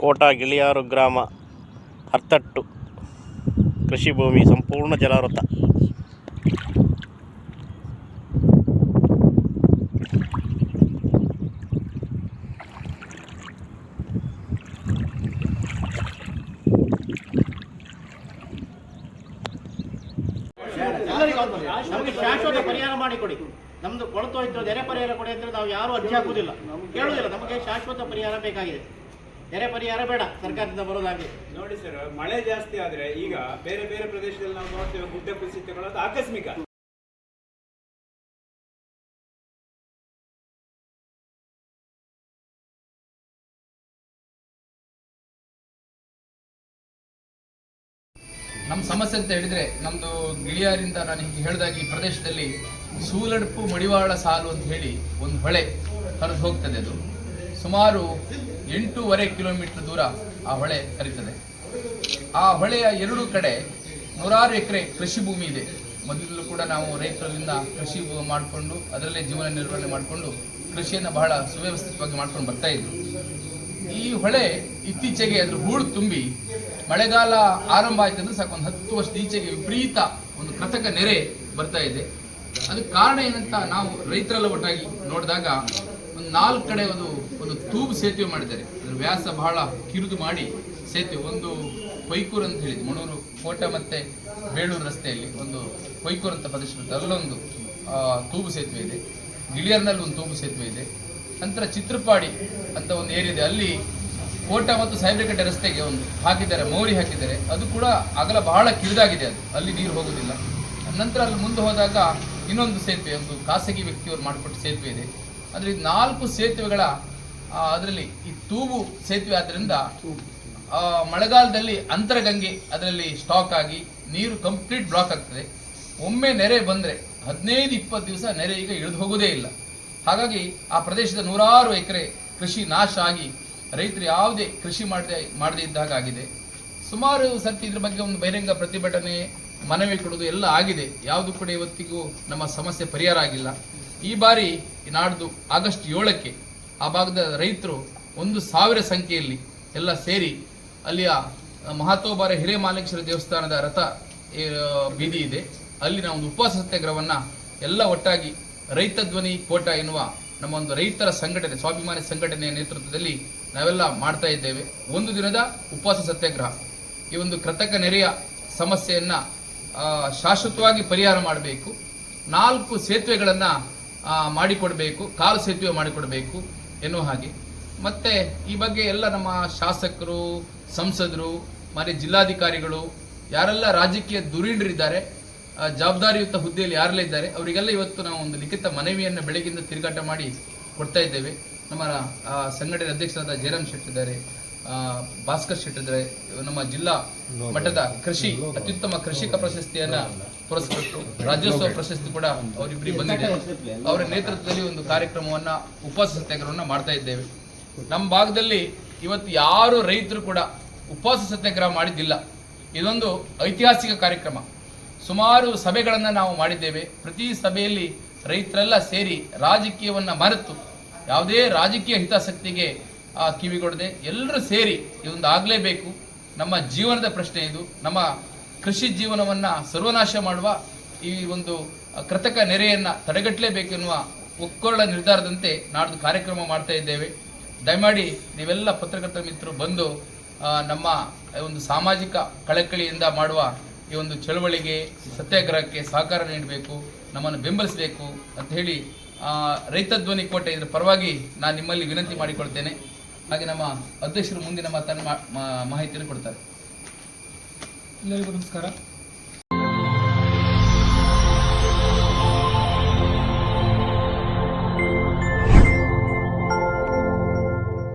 ಕೋಟ ಗಿಳಿಯಾರು ಗ್ರಾಮ ಅರ್ತಟ್ಟು ಕೃಷಿ ಭೂಮಿ ಸಂಪೂರ್ಣ ಜಲಾವೃತ. ನಮಗೆ ಶಾಶ್ವತ ಪರಿಹಾರ ಮಾಡಿಕೊಡಿ. ನಮ್ದು ಕೊಳತೋಯ್ತು ನೆರೆ ಪರಿಹಾರ ಕೊಡಿ ಅಂದ್ರೆ ನಾವು ಯಾರು ಅರ್ಜಿ ಹಾಕುವುದಿಲ್ಲ. ಕೇಳುವುದಿಲ್ಲ. ನಮಗೆ ಶಾಶ್ವತ ಪರಿಹಾರ ಬೇಕಾಗಿದೆ. ನೆರೆ ಪರಿಹಾರ ಬೇಡ ಸರ್ಕಾರದಿಂದ ಬರೋದಾಗಲಿ. ನೋಡಿ ಸರ್ ಮಳೆ ಜಾಸ್ತಿ ಆದ್ರೆ ಈಗ ಬೇರೆ ಬೇರೆ ಪ್ರದೇಶದಲ್ಲಿ ನಾವು ನೋಡ್ತೇವೆ ಗುಡ್ಡ ಕುಸಿತಗಳು ಅದು ಆಕಸ್ಮಿಕ. ನಮ್ಮ ಸಮಸ್ಯೆ ಅಂತ ಹೇಳಿದ್ರೆ ನಮ್ಮದು ಗಿಳಿಯಾರಿಂದ ನಾನು ಹೀಗೆ ಹೇಳಿದಾಗಿ ಈ ಪ್ರದೇಶದಲ್ಲಿ ಸೂಲಡ್ಪು ಮಡಿವಾಳ ಸಾಲು ಅಂತ ಹೇಳಿ ಒಂದು ಹೊಳೆ ಹರಿದು ಹೋಗ್ತದೆ ಅದು. ಸುಮಾರು ಎಂಟೂವರೆ ಕಿಲೋಮೀಟರ್ ದೂರ ಆ ಹೊಳೆ ಹರಿತದೆ. ಆ ಹೊಳೆಯ ಎರಡು ಕಡೆ ನೂರಾರು ಎಕರೆ ಕೃಷಿ ಭೂಮಿ ಇದೆ. ಮೊದಲು ಕೂಡ ನಾವು ರೈತರಿಂದ ಕೃಷಿ ಮಾಡಿಕೊಂಡು, ಅದರಲ್ಲೇ ಜೀವನ ನಿರ್ವಹಣೆ ಮಾಡಿಕೊಂಡು, ಕೃಷಿಯನ್ನು ಬಹಳ ಸುವ್ಯವಸ್ಥಿತವಾಗಿ ಮಾಡ್ಕೊಂಡು ಬರ್ತಾ ಇದ್ರು ಈ ಹೊಳೆ ಇತ್ತೀಚೆಗೆ ಅದ್ರ ಹೂಳು ತುಂಬಿ ಮಳೆಗಾಲ ಆರಂಭ ಆಯ್ತು ಅಂದ್ರೆ ಸಾಕು, ಒಂದು ಹತ್ತು ವರ್ಷದ ಈಚೆಗೆ ವಿಪರೀತ ಒಂದು ಕೃತಕ ನೆರೆ ಬರ್ತಾ ಇದೆ. ಅದಕ್ಕೆ ಕಾರಣ ಏನಂತ ನಾವು ರೈತರೆಲ್ಲ ಒಟ್ಟಾಗಿ ನೋಡಿದಾಗ ಒಂದು ನಾಲ್ಕು ಕಡೆ ಒಂದು ಒಂದು ತೂಬು ಸೇತುವೆ ಮಾಡಿದ್ದಾರೆ. ಅದರ ವ್ಯಾಸ ಬಹಳ ಕಿರಿದು ಮಾಡಿ ಸೇತುವೆ, ಒಂದು ಕೊಯ್ಕೂರು ಅಂತ ಹೇಳಿದ್ದು ಮಣೂರು ಕೋಟೆ ಮತ್ತೆ ಬೇಳೂರು ರಸ್ತೆಯಲ್ಲಿ ಒಂದು ಕೊಯ್ಕೂರು ಅಂತ ಪ್ರದೇಶ. ಅಲ್ಲೊಂದು ತೂಬು ಸೇತುವೆ ಇದೆ. ಗಿಳಿಯರ್ನಲ್ಲಿ ಒಂದು ತೂಬು ಸೇತುವೆ ಇದೆ. ನಂತರ ಚಿತ್ರಪಾಡಿ ಅಂತ ಒಂದು ಏರಿಯಾ ಇದೆ. ಅಲ್ಲಿ ಕೋಟ ಮತ್ತು ಸಾಹೇಬ್ರಕಟ್ಟೆ ರಸ್ತೆಗೆ ಒಂದು ಹಾಕಿದ್ದಾರೆ, ಮೋರಿ ಹಾಕಿದ್ದಾರೆ. ಅದು ಕೂಡ ಅಗಲ ಬಹಳ ಕಿರಿದಾಗಿದೆ ಅದು. ಅಲ್ಲಿ ನೀರು ಹೋಗೋದಿಲ್ಲ ನಂತರ ಅಲ್ಲಿ ಮುಂದೆ ಹೋದಾಗ ಇನ್ನೊಂದು ಸೇತುವೆ, ಒಂದು ಖಾಸಗಿ ವ್ಯಕ್ತಿಯವರು ಮಾಡಿಕೊಟ್ಟ ಸೇತುವೆ ಇದೆ. ಆದರೆ ಈ ನಾಲ್ಕು ಸೇತುವೆಗಳ ಅದರಲ್ಲಿ ಈ ತೂಗು ಸೇತುವೆ ಆದ್ದರಿಂದ ಮಳೆಗಾಲದಲ್ಲಿ ಅಂತರಗಂಗೆ ಅದರಲ್ಲಿ ಸ್ಟಾಕ್ ಆಗಿ ನೀರು ಕಂಪ್ಲೀಟ್ ಬ್ಲಾಕ್ ಆಗ್ತದೆ. ಒಮ್ಮೆ ನೆರೆ ಬಂದರೆ ಹದಿನೈದು, ಇಪ್ಪತ್ತು ದಿವಸ ನೆರೆ ಈಗ ಇಳಿದು ಹೋಗೋದೇ ಇಲ್ಲ. ಹಾಗಾಗಿ ಆ ಪ್ರದೇಶದ ನೂರಾರು ಎಕರೆ ಕೃಷಿ ನಾಶ ಆಗಿ ರೈತರು ಯಾವುದೇ ಕೃಷಿ ಮಾಡದೆ, ಮಾಡದೇ ಇದ್ದಾಗ ಆಗಿದೆ. ಸುಮಾರು ಸರ್ತಿ ಇದ್ರ ಬಗ್ಗೆ ಒಂದು ಬಹಿರಂಗ ಪ್ರತಿಭಟನೆ, ಮನವಿ ಕೊಡೋದು ಎಲ್ಲ ಆಗಿದೆ. ಯಾವುದು ಕೂಡ ಇವತ್ತಿಗೂ ನಮ್ಮ ಸಮಸ್ಯೆ ಪರಿಹಾರ ಆಗಿಲ್ಲ. ಈ ಬಾರಿ ನಾಡ್ದು ಆಗಸ್ಟ್ ಏಳಕ್ಕೆ ಆ ಭಾಗದ ರೈತರು ಒಂದು ಸಾವಿರ ಸಂಖ್ಯೆಯಲ್ಲಿ ಎಲ್ಲ ಸೇರಿ ಅಲ್ಲಿಯ ಮಹಾತೋಬಾರ ಹಿರೇಮಾಲೇಶ್ವರ ದೇವಸ್ಥಾನದ ರಥ ಬೀದಿ ಇದೆ. ಅಲ್ಲಿ ನಾವು ಒಂದು ಉಪವಾಸ ಸತ್ಯಾಗ್ರಹವನ್ನ ಎಲ್ಲ ಒಟ್ಟಾಗಿ ರೈತ ಧ್ವನಿ ಕೋಟ ಎನ್ನುವ ನಮ್ಮ ಒಂದು ರೈತರ ಸಂಘಟನೆ, ಸ್ವಾಭಿಮಾನಿ ಸಂಘಟನೆಯ ನೇತೃತ್ವದಲ್ಲಿ ನಾವೆಲ್ಲ ಮಾಡ್ತಾ ಇದ್ದೇವೆ. ಒಂದು ದಿನದ ಉಪವಾಸ ಸತ್ಯಾಗ್ರಹ. ಈ ಒಂದು ಕೃತಕ ನೆರೆಯ ಸಮಸ್ಯೆಯನ್ನು ಶಾಶ್ವತವಾಗಿ ಪರಿಹಾರ ಮಾಡಬೇಕು. ನಾಲ್ಕು ಸೇತುವೆಗಳನ್ನು ಮಾಡಿಕೊಡ್ಬೇಕು. ಕಾಲು ಸೇತುವೆ ಮಾಡಿಕೊಡ್ಬೇಕು. ಎನ್ನುವ ಹಾಗೆ. ಮತ್ತೆ ಈ ಬಗ್ಗೆ ಎಲ್ಲ ನಮ್ಮ ಶಾಸಕರು ಸಂಸದರು ಮತ್ತೆ ಜಿಲ್ಲಾಧಿಕಾರಿಗಳು ಯಾರೆಲ್ಲ ರಾಜಕೀಯ ದುರೀಣರಿದ್ದಾರೆ ಜವಾಬ್ದಾರಿಯುತ ಹುದ್ದೆಯಲ್ಲಿ ಯಾರೆಲ್ಲ ಇದ್ದಾರೆ ಅವರಿಗೆಲ್ಲ ಇವತ್ತು ನಾವು ಒಂದು ಲಿಖಿತ ಮನವಿಯನ್ನು ಬೆಳಗಿಂದ ತಿರುಗಾಟ ಮಾಡಿ ಕೊಡ್ತಾ ಇದ್ದೇವೆ. ನಮ್ಮ ಸಂಘಟನೆ ಅಧ್ಯಕ್ಷರಾದ ಜಯರಾಮ್ ಶೆಟ್ಟಿ ಇದ್ದಾರೆ ಆ, ಭಾಸ್ಕರ್ ಶೆಟ್ಟಿ ಇದ್ದಾರೆ ನಮ್ಮ ಜಿಲ್ಲಾ ಮಟ್ಟದ ಕೃಷಿ ಅತ್ಯುತ್ತಮ ಕೃಷಿಕ ಪ್ರಶಸ್ತಿಯನ್ನ ಪುರಸ್ಕೃತರು ರಾಜ್ಯೋತ್ಸವ ಪ್ರಶಸ್ತಿ ಕೂಡ ಅವರಿಬ್ಬರಿಗೆ ಬಂದಿದೆ. ಅವರ ನೇತೃತ್ವದಲ್ಲಿ ಒಂದು ಕಾರ್ಯಕ್ರಮವನ್ನ ಉಪವಾಸ ಸತ್ಯಾಗ್ರಹವನ್ನ ಮಾಡ್ತಾ ಇದ್ದೇವೆ. ನಮ್ಮ ಭಾಗದಲ್ಲಿ ಇವತ್ತು ಯಾರು ರೈತರು ಕೂಡ ಉಪವಾಸ ಸತ್ಯಾಗ್ರಹ ಮಾಡಿದ್ದಿಲ್ಲ. ಇದೊಂದು ಐತಿಹಾಸಿಕ ಕಾರ್ಯಕ್ರಮ. ಸುಮಾರು ಸಭೆಗಳನ್ನು ನಾವು ಮಾಡಿದ್ದೇವೆ. ಪ್ರತಿ ಸಭೆಯಲ್ಲಿ ರೈತರೆಲ್ಲ ಸೇರಿ ರಾಜಕೀಯವನ್ನ ಮರೆತು ಯಾವುದೇ ರಾಜಕೀಯ ಹಿತಾಸಕ್ತಿಗೆ ಆ, ಕಿವಿಗೊಡದೆ ಎಲ್ಲರೂ ಸೇರಿ ಇದೊಂದು ಆಗಲೇಬೇಕು. ನಮ್ಮ ಜೀವನದ ಪ್ರಶ್ನೆ ಇದು. ನಮ್ಮ ಕೃಷಿ ಜೀವನವನ್ನ ಸರ್ವನಾಶ ಮಾಡುವ ಈ ಒಂದು ಕೃತಕ ನೆರೆಯನ್ನ ತಡೆಗಟ್ಟಲೇಬೇಕೆನ್ನುವ ಒಕ್ಕೊಳ್ಳ ನಿರ್ಧಾರದಂತೆ ನಾಡ್ದು ಕಾರ್ಯಕ್ರಮ ಮಾಡ್ತಾ ಇದ್ದೇವೆ. ದಯಮಾಡಿ ನೀವೆಲ್ಲ ಪತ್ರಕರ್ತ ಮಿತ್ರರು ಬಂದು ನಮ್ಮ ಒಂದು ಸಾಮಾಜಿಕ ಕಳಕಳಿಯಿಂದ ಮಾಡುವ ಈ ಒಂದು ಚಳವಳಿಗೆ ಸತ್ಯಾಗ್ರಹಕ್ಕೆ ಸಹಕಾರ ನೀಡಬೇಕು ನಮ್ಮನ್ನು ಬೆಂಬಲಿಸಬೇಕು ಅಂತ ಹೇಳಿ ರೈತ ಧ್ವನಿ ಕೋಟೆ ಇದರ ಪರವಾಗಿ ನಾನು ನಿಮ್ಮಲ್ಲಿ ವಿನಂತಿ ಮಾಡಿಕೊಳ್ತೇನೆ. ಹಾಗೆ ನಮ್ಮ ಅಧ್ಯಕ್ಷರು ಮುಂದಿನ ಮಾತನ್ನು ಮಾಹಿತಿಯನ್ನು ಕೊಡ್ತಾರೆ. ಎಲ್ಲರಿಗೂ ನಮಸ್ಕಾರ.